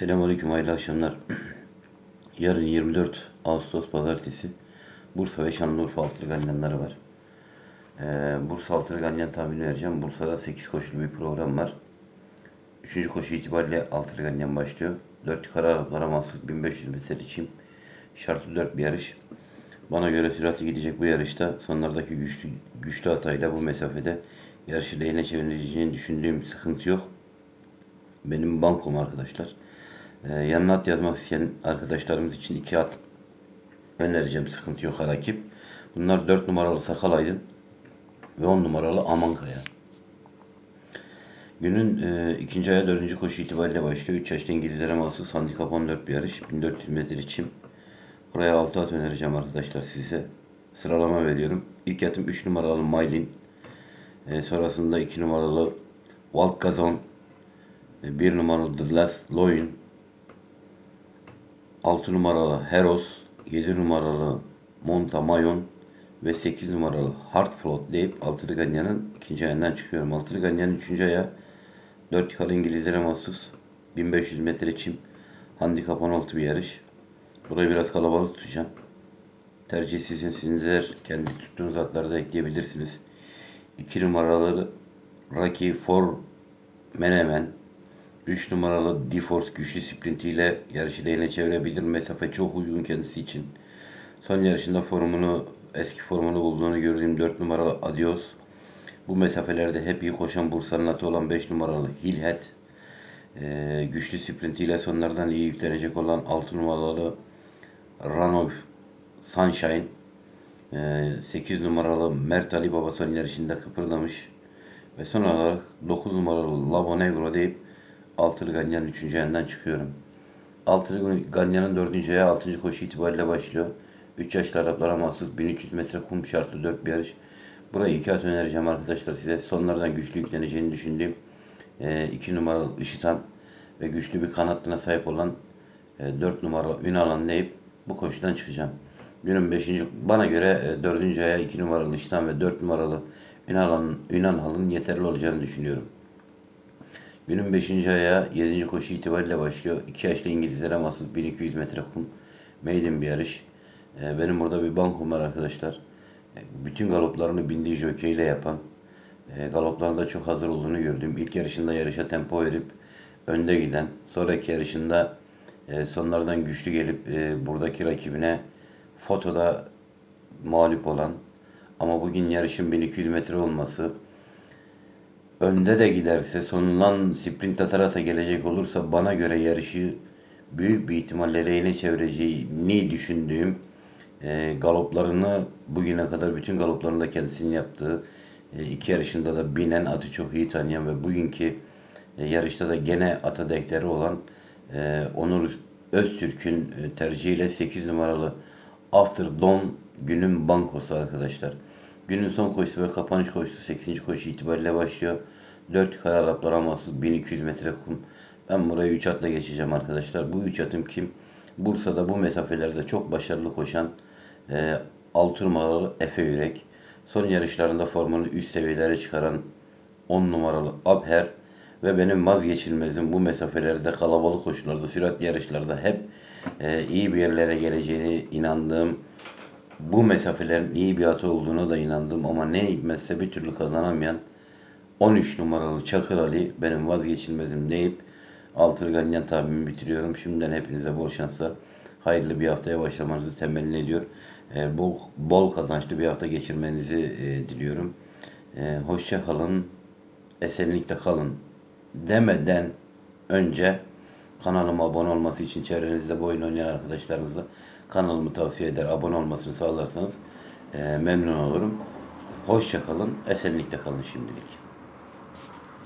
Selamünaleyküm, hayırlı akşamlar. Yarın 24 Ağustos Pazartesi Bursa ve Şanlıurfa altılı ganyanları var. Ee, Bursa altılı ganyan tahmini vereceğim. Bursa'da 8 koşulu bir program var. 3. koşu itibariyle altılı ganyan başlıyor. 4 yukarı aralıklara mahsus 1500 metre için şartlı 4 bir yarış. Bana göre süratli gidecek bu yarışta sonlardaki güçlü, güçlü hatayla bu mesafede yarışı lehine çevireceğini düşündüğüm sıkıntı yok. Benim bankom arkadaşlar. Ee, yanına at yazmak isteyen arkadaşlarımız için iki at önereceğim. Sıkıntı yok rakip. Bunlar 4 numaralı Sakal Aydın ve 10 numaralı Amankaya. Günün e, ikinci aya dördüncü koşu itibariyle başlıyor. 3 yaşta İngilizlere mahsus handikap 14 bir yarış. 1400 metre için. Buraya 6 at önereceğim arkadaşlar size. Sıralama veriyorum. İlk atım 3 numaralı Maylin. E, sonrasında 2 numaralı Walt Gazon. 1 numaralı The Last Loin. 6 numaralı Heros. 7 numaralı Montamayon ve 8 numaralı Hartfloat deyip Altılı Ganyan'ın ikinci ayından çıkıyorum. Altılı Ganyan'ın üçüncü aya 4 yukarı İngilizlere mahsus 1500 metre çim handikap 16 bir yarış. Burayı biraz kalabalık tutacağım. Tercih sizin. Sizler kendi tuttuğunuz atları da ekleyebilirsiniz. 2 numaralı Rocky For Menemen 3 numaralı D-Force güçlü sprintiyle yarışı lehine çevirebilir. Mesafe çok uygun kendisi için. Son yarışında formunu, eski formunu bulduğunu gördüğüm 4 numaralı Adios. Bu mesafelerde hep iyi koşan Bursa'nın atı olan 5 numaralı Hillhead. Ee, güçlü sprintiyle sonlardan iyi yüklenecek olan 6 numaralı Ranov Sunshine. Ee, 8 numaralı Mert Ali Baba son yarışında kıpırdamış. Ve son olarak 9 numaralı Labo Negro deyip Altılı Ganyan 3. ayından çıkıyorum. Altılı Ganyan'ın 4. aya 6. koşu itibariyle başlıyor. 3 yaşlı Araplara mahsus 1300 metre kum şartlı 4 bir yarış. Burayı iki at önereceğim arkadaşlar size. Sonlardan güçlü yükleneceğini düşündüğüm 2 numaralı Işıtan ve güçlü bir kanatına sahip olan 4 numaralı Ünalan deyip bu koşudan çıkacağım. Günün 5. bana göre 4. aya 2 numaralı Işıtan ve 4 numaralı Ünalan, Ünalhal'ın yeterli olacağını düşünüyorum. Günün 5. aya 7. koşu itibariyle başlıyor. 2 yaşlı İngilizlere mahsus 1200 metre kum maiden bir yarış. Ee, benim burada bir bankom var arkadaşlar. Ee, bütün galoplarını bindiği jokeyle yapan, e, galoplarında çok hazır olduğunu gördüm. İlk yarışında yarışa tempo verip önde giden, sonraki yarışında sonlardan güçlü gelip buradaki rakibine fotoda mağlup olan ama bugün yarışın 1200 metre olması önde de giderse sonundan sprint atarasa gelecek olursa bana göre yarışı büyük bir ihtimalle lehine çevireceğini düşündüğüm e, galoplarını bugüne kadar bütün galoplarında kendisinin yaptığı e, iki yarışında da binen atı çok iyi tanıyan ve bugünkü e, yarışta da gene ata dekleri olan e, Onur Öztürk'ün e, tercihiyle 8 numaralı After Dawn günün bankosu arkadaşlar. Günün son koşusu ve kapanış koşusu 8. koşu itibariyle başlıyor. 4 yukarı Araplara mahsus 1200 metre kum. Ben burayı 3 atla geçeceğim arkadaşlar. Bu 3 atım kim? Bursa'da bu mesafelerde çok başarılı koşan e, 6 numaralı Efe Yürek. Son yarışlarında formunu üst seviyelere çıkaran 10 numaralı Abher ve benim vazgeçilmezim bu mesafelerde kalabalık koşularda, süratli yarışlarda hep e, iyi bir yerlere geleceğini inandığım bu mesafelerin iyi bir atı olduğuna da inandım ama ne hikmetse bir türlü kazanamayan 13 numaralı Çakır Ali benim vazgeçilmezim deyip Altılı Ganyan tahminimi bitiriyorum. Şimdiden hepinize bol şanslar. Hayırlı bir haftaya başlamanızı temenni ediyor. E, bol, bol kazançlı bir hafta geçirmenizi e, diliyorum. E, hoşça kalın. Esenlikle kalın. Demeden önce kanalıma abone olması için çevrenizde bu oyun oynayan arkadaşlarınızla kanalımı tavsiye eder. Abone olmasını sağlarsanız e, memnun olurum. Hoşça kalın. Esenlikle kalın şimdilik.